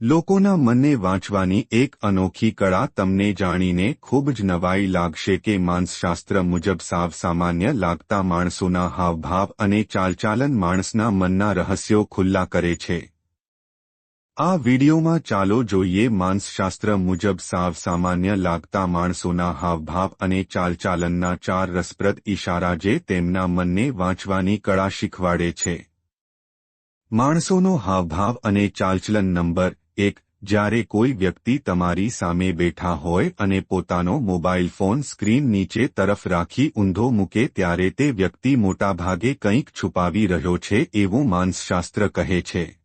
લોકોના મનને વાંચવાની એક અનોખી કળા તમને જાણીને ખૂબ જ નવાઈ લાગશે કે માનસશાસ્ત્ર મુજબ સાવ સામાન્ય લાગતા માણસોના હાવભાવ અને ચાલચાલન માણસના મનના રહસ્યો ખુલ્લા કરે છે. આ વિડિયોમાં ચાલો જોઈએ માનસશાસ્ત્ર મુજબ સાવ સામાન્ય લાગતા માણસોના હાવભાવ અને ચાલચાલનના ચાર રસપ્રદ ઇશારા જે તેમના મનને વાંચવાની કળા શીખવાડે છે. માણસોનો હાવભાવ અને ચાલચલન નંબર એક, જ્યારે કોઈ વ્યક્તિ તમારી સામે બેઠા હોય અને પોતાનો મોબાઈલ ફોન સ્ક્રીન નીચે તરફ રાખી ઊંધો મૂકે ત્યારે તે વ્યક્તિ મોટાભાગે કંઈક છુપાવી રહ્યો છે એવું માનસશાસ્ત્ર કહે છે.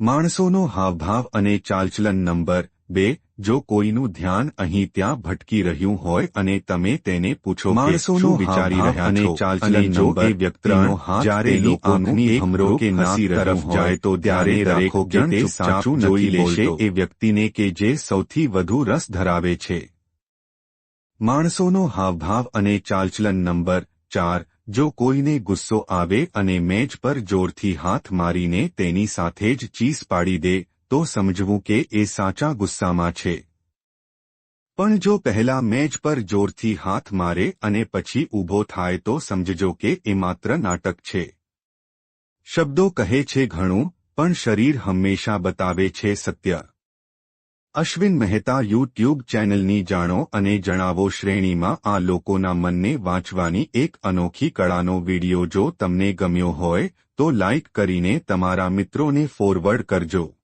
માણસોનો હાવભાવ અને ચાલચલન નંબર બે જો કોઈનું ધ્યાન અહીં ત્યાં ભટકી રહ્યું હોય અને તમે તેને પૂછો માણસોનું વિચારી રહ્યા અને ચાલચલન જો એ વ્યક્તિનો હાથ જ્યારે લોકોની હમરો કે નાસી તરફ જાય તો ત્યારે રાખો કે તે સાચું જોઈ લેશે એ વ્યક્તિને કે જે સૌથી વધુ રસ ધરાવે છે. માણસોનો હાવભાવ અને ચાલચલન નંબર ચાર જો કોઈને ગુસ્સો આવે અને મેજ પર જોરથી હાથ મારીને તેની સાથે જ ચીસ પાડી દે તો સમજવું કે એ સાચા ગુસ્સામાં છે. પણ જો પહેલા મેજ પર જોરથી હાથ મારે અને પછી ઊભો થાય તો સમજજો કે એ માત્ર નાટક છે. શબ્દો કહે છે ઘણું, પણ શરીર હંમેશા બતાવે છે સત્ય. અશ્વિન મહેતા યુટ્યુબ ચેનલની જાણો અને જણાવો શ્રેણીમાં આ લોકોના મનને વાંચવાની એક અનોખી કળાનો વિડિયો જો તમને ગમ્યો હોય, તો લાઇક કરીને તમારા મિત્રોને ફોરવર્ડ કરજો.